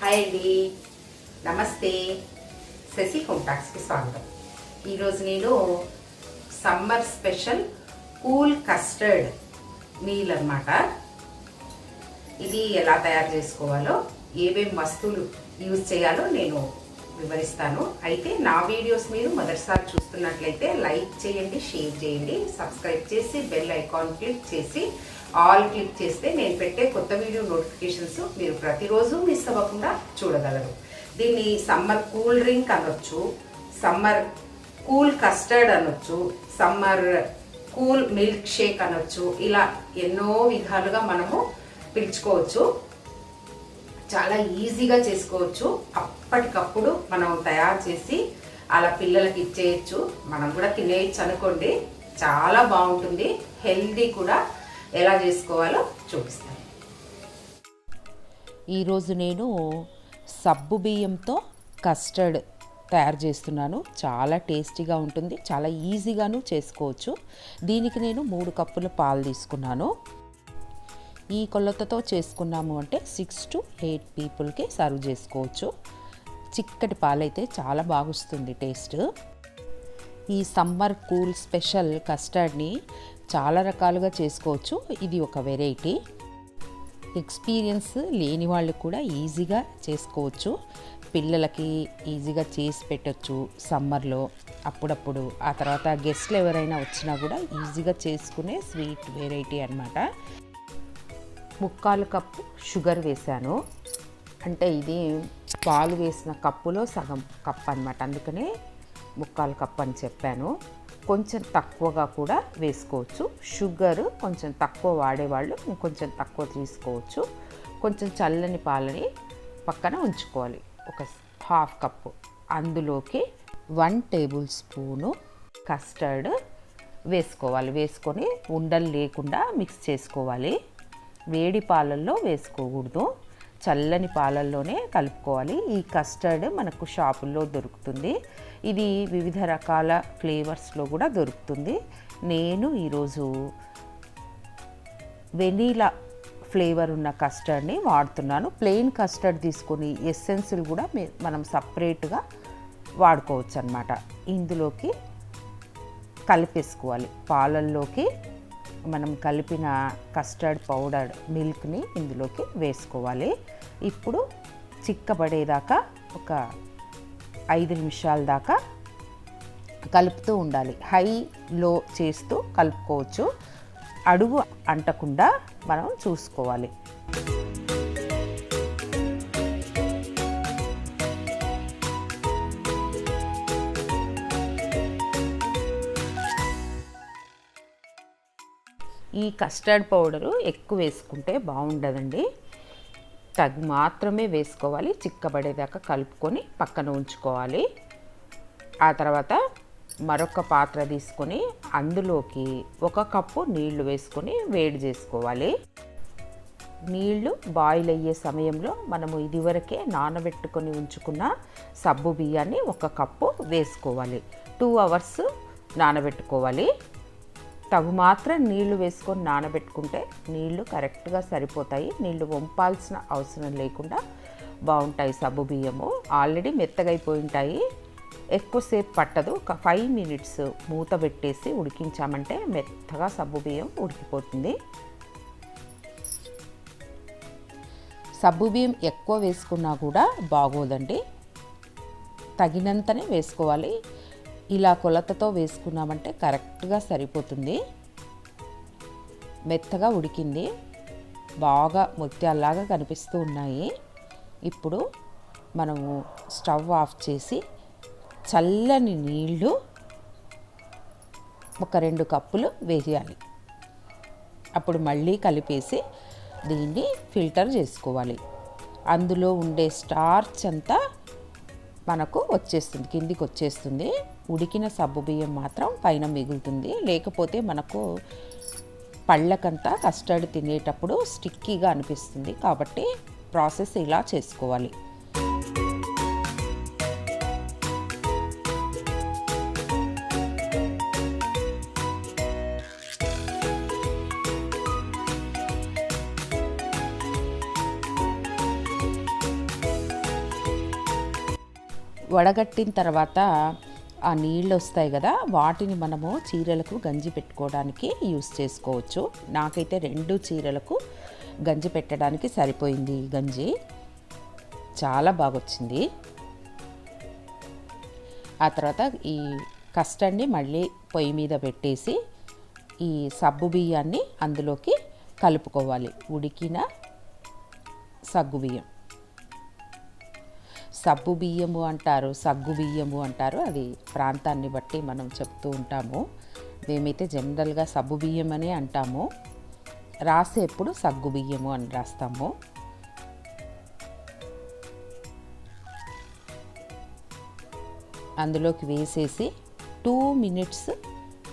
Hi అండి. నమస్తే. Shashi home కాంటాక్ట్స్కి స్వాగతం ఈరోజు నేను summer special cool custard meal అనమాట ఇది ఎలా తయారు చేసుకోవాలో ఏమేమి వస్తువులు యూజ్ చేయాలో నేను వివరిస్తాను. అయితే నా వీడియోస్ మీరు మొదటిసారి చూస్తున్నట్లయితే లైక్ చేయండి షేర్ చేయండి సబ్స్క్రైబ్ చేసి బెల్ ఐకాన్ క్లిక్ చేసి ఆల్ క్లిక్ చేస్తే నేను పెట్టే కొత్త వీడియో నోటిఫికేషన్స్ మీరు ప్రతిరోజు మిస్ అవ్వకుండా చూడగలరు. దీన్ని సమ్మర్ కూల్ డ్రింక్ అనొచ్చు సమ్మర్ కూల్ కస్టర్డ్ అనొచ్చు సమ్మర్ కూల్ మిల్క్ షేక్ అనొచ్చు ఇలా ఎన్నో విధాలుగా మనము పిలుచుకోవచ్చు. చాలా ఈజీగా చేసుకోవచ్చు. అప్పటికప్పుడు మనం తయారు చేసి అలా పిల్లలకి ఇచ్చేయచ్చు. మనం కూడా తినేయచ్చు అనుకోండి. చాలా బాగుంటుంది. హెల్దీ కూడా. ఎలా చేసుకోవాలో చూపిస్తాను. ఈరోజు నేను సబ్బు బియ్యంతో కస్టర్డ్ తయారు చేస్తున్నాను. చాలా టేస్టీగా ఉంటుంది చాలా ఈజీగాను చేసుకోవచ్చు. దీనికి నేను మూడు కప్పుల పాలు తీసుకున్నాను. ఈ కొలతతో చేసుకున్నాము అంటే సిక్స్ టు ఎయిట్ పీపుల్కి సర్వ్ చేసుకోవచ్చు. చిక్కటి పాలైతే చాలా బాగుస్తుంది టేస్ట్. ఈ సమ్మర్ కూల్ స్పెషల్ కస్టర్డ్ని చాలా రకాలుగా చేసుకోవచ్చు. ఇది ఒక వెరైటీ. ఎక్స్పీరియన్స్ లేని వాళ్ళు కూడా ఈజీగా చేసుకోవచ్చు. పిల్లలకి ఈజీగా చేసి పెట్టచ్చు సమ్మర్లో. అప్పుడప్పుడు ఆ తర్వాత గెస్ట్లు ఎవరైనా వచ్చినా కూడా ఈజీగా చేసుకునే స్వీట్ వెరైటీ అనమాట ముక్కాలు కప్పు షుగర్ వేశాను. అంటే ఇది పాలు వేసిన కప్పులో సగం కప్ అనమాట అందుకనే ముక్కాలు కప్ అని చెప్పాను. కొంచెం తక్కువగా కూడా వేసుకోవచ్చు. షుగర్ కొంచెం తక్కువ వాడేవాళ్ళు ఇంకొంచెం తక్కువ తీసుకోవచ్చు. కొంచెం చల్లని పాలని పక్కన ఉంచుకోవాలి. ఒక హాఫ్ కప్పు. అందులోకి వన్ టేబుల్ స్పూను కస్టర్డ్ వేసుకోవాలి. వేసుకొని ఉండలు లేకుండా మిక్స్ చేసుకోవాలి. వేడి పాలల్లో వేసుకోకూడదు. చల్లని పాలల్లోనే కలుపుకోవాలి. ఈ కస్టర్డ్ మనకు షాపుల్లో దొరుకుతుంది. ఇది వివిధ రకాల ఫ్లేవర్స్లో కూడా దొరుకుతుంది. నేను ఈరోజు వెనీలా ఫ్లేవర్ ఉన్న కస్టర్డ్ని వాడుతున్నాను. ప్లెయిన్ కస్టర్డ్ తీసుకొని ఎస్సెన్సులు కూడా మే- మనం సపరేట్గా వాడుకోవచ్చు అనమాట ఇందులోకి కలిపేసుకోవాలి. పాలల్లోకి మనం కలిపిన కస్టర్డ్ పౌడర్ మిల్క్ని ఇందులోకి వేసుకోవాలి. ఇప్పుడు చిక్కబడేదాకా ఒక ఐదు నిమిషాల దాకా కలుపుతూ ఉండాలి. హై లో చేస్తూ కలుపుకోవచ్చు. అడుగు అంటకుండా మనం చూసుకోవాలి. ఈ కస్టర్డ్ పౌడరు ఎక్కువ వేసుకుంటే బాగుండదండి. తగు మాత్రమే వేసుకోవాలి. చిక్కబడేదాకా కలుపుకొని పక్కన ఉంచుకోవాలి. ఆ తర్వాత మరొక పాత్ర తీసుకొని అందులోకి ఒక కప్పు నీళ్ళు వేసుకొని వేడి చేసుకోవాలి. నీళ్ళు బాయిల్ అయ్యే సమయంలో మనము ఇదివరకే నానబెట్టుకొని ఉంచుకున్న సబ్బు బియ్యాన్ని ఒక కప్పు వేసుకోవాలి. టూ అవర్స్ నానబెట్టుకోవాలి. తగు మాత్రం నీళ్ళు వేసుకొని నానబెట్టుకుంటే నీళ్ళు కరెక్ట్గా సరిపోతాయి. నీళ్ళు వంపాల్సిన అవసరం లేకుండా బాగుంటాయి సబ్బు బియ్యము. ఆల్రెడీ మెత్తగైపోయి ఉంటాయి ఎక్కువసేపు పట్టదు. ఒక ఫైవ్ మినిట్స్ మూత పెట్టేసి ఉడికించామంటే మెత్తగా సబ్బు బియ్యం ఉడికిపోతుంది. సబ్బు బియ్యం ఎక్కువ వేసుకున్నా కూడా బాగోదండి. తగినంతనే వేసుకోవాలి. ఇలా కొలతతో వేసుకున్నామంటే కరెక్ట్గా సరిపోతుంది. మెత్తగా ఉడికింది. బాగా ముత్యాల్లాగా కనిపిస్తూ ఉన్నాయి. ఇప్పుడు మనము స్టవ్ ఆఫ్ చేసి చల్లని నీళ్ళు ఒక రెండు కప్పులు వేయాలి. అప్పుడు మళ్ళీ కలిపేసి దీన్ని ఫిల్టర్ చేసుకోవాలి. అందులో ఉండే స్టార్చ్ అంతా మనకు వచ్చేస్తుంది కిందికి వచ్చేస్తుంది ఉడికిన సబ్బు బియ్యం మాత్రం పైన మిగులుతుంది. లేకపోతే మనకు పళ్ళకంతా కస్టర్డ్ తినేటప్పుడు స్టిక్కీగా అనిపిస్తుంది. కాబట్టి ప్రాసెస్ ఇలా చేసుకోవాలి. వడగట్టిన తర్వాత ఆ నీళ్ళు వస్తాయి కదా వాటిని మనము చీరలకు గంజి పెట్టుకోవడానికి యూస్ చేసుకోవచ్చు. నాకైతే రెండు చీరలకు గంజి పెట్టడానికి సరిపోయింది ఈ గంజి. చాలా బాగా వచ్చింది ఆ తర్వాత ఈ కస్టర్డ్ని మళ్ళీ పొయ్యి మీద పెట్టేసి ఈ సబ్బు బియ్యాన్ని అందులోకి కలుపుకోవాలి. ఉడికిన సగ్గు బియ్యం. సబ్బు బియ్యము అంటారు సగ్గు బియ్యము అంటారు. అది ప్రాంతాన్ని బట్టి మనం చెప్తూ ఉంటాము. మేమైతే జనరల్గా సబ్బు బియ్యం అనే అంటాము రాసేప్పుడు సగ్గు బియ్యము అని రాస్తాము. అందులోకి వేసేసి టూ మినిట్స్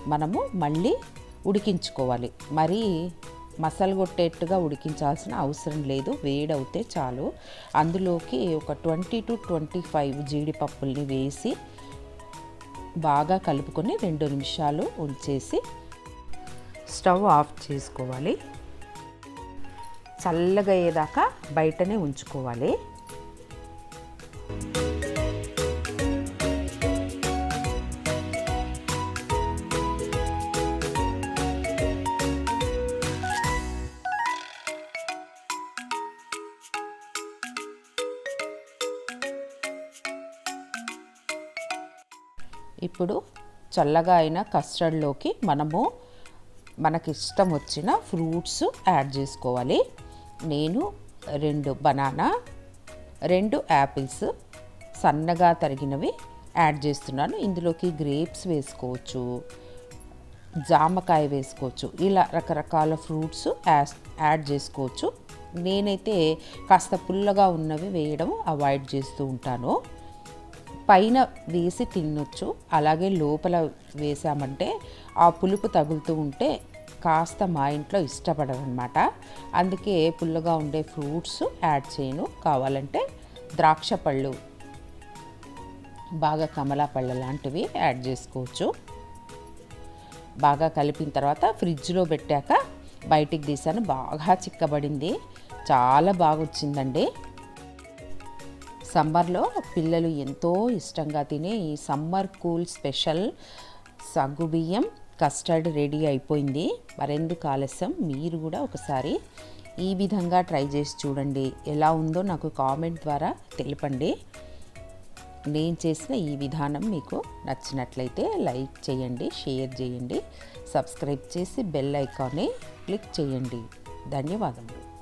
మనము మళ్ళీ ఉడికించుకోవాలి. మరి మసాలా కొట్టేట్టుగా ఉడికించాల్సిన అవసరం లేదు వేడవుతే చాలు. అందులోకి ఒక ట్వంటీ టు ట్వంటీ ఫైవ్ జీడిపప్పుల్ని వేసి బాగా కలుపుకొని రెండు నిమిషాలు ఉంచేసి స్టవ్ ఆఫ్ చేసుకోవాలి. చల్లగా అయ్యేదాకా బయటనే ఉంచుకోవాలి. ఇప్పుడు చల్లగా అయిన కస్టర్డ్లోకి మనము మనకి ఇష్టం వచ్చిన ఫ్రూట్స్ యాడ్ చేసుకోవాలి. నేను రెండు బనానా రెండు యాపిల్స్ సన్నగా తరిగినవి యాడ్ చేస్తున్నాను. ఇందులోకి గ్రేప్స్ వేసుకోవచ్చు జామకాయ వేసుకోవచ్చు ఇలా రకరకాల ఫ్రూట్స్ యాడ్ చేసుకోవచ్చు. నేనైతే కాస్త పుల్లగా ఉన్నవి వేయడం అవాయిడ్ చేస్తూ ఉంటాను. పైన వేసి తినొచ్చు అలాగే లోపల వేసామంటే ఆ పులుపు తగులుతూ ఉంటే కాస్త మా ఇంట్లో ఇష్టపడరనమాట. అందుకే పుల్లగా ఉండే ఫ్రూట్స్ యాడ్ చేయను. కావాలంటే ద్రాక్ష పళ్ళు బాగా కమలా పళ్ళ లాంటివి యాడ్ చేసుకోవచ్చు. బాగా కలిపిన తర్వాత ఫ్రిడ్జ్లో పెట్టాక బయటికి తీసాను బాగా చిక్కబడింది. చాలా బాగా వచ్చిందండి సమ్మర్లో పిల్లలు ఎంతో ఇష్టంగా తినే ఈ సమ్మర్ కూల్ స్పెషల్ సగ్గుబియ్యం కస్టర్డ్ రెడీ అయిపోయింది. మరెందుకు ఆలస్యం? మీరు కూడా ఒకసారి ఈ విధంగా ట్రై చేసి చూడండి. ఎలా ఉందో నాకు కామెంట్ ద్వారా తెలపండి. నేను చేసిన ఈ విధానం మీకు నచ్చినట్లయితే లైక్ చేయండి షేర్ చేయండి సబ్స్క్రైబ్ చేసి బెల్ ఐకాన్ని క్లిక్ చేయండి. ధన్యవాదములు.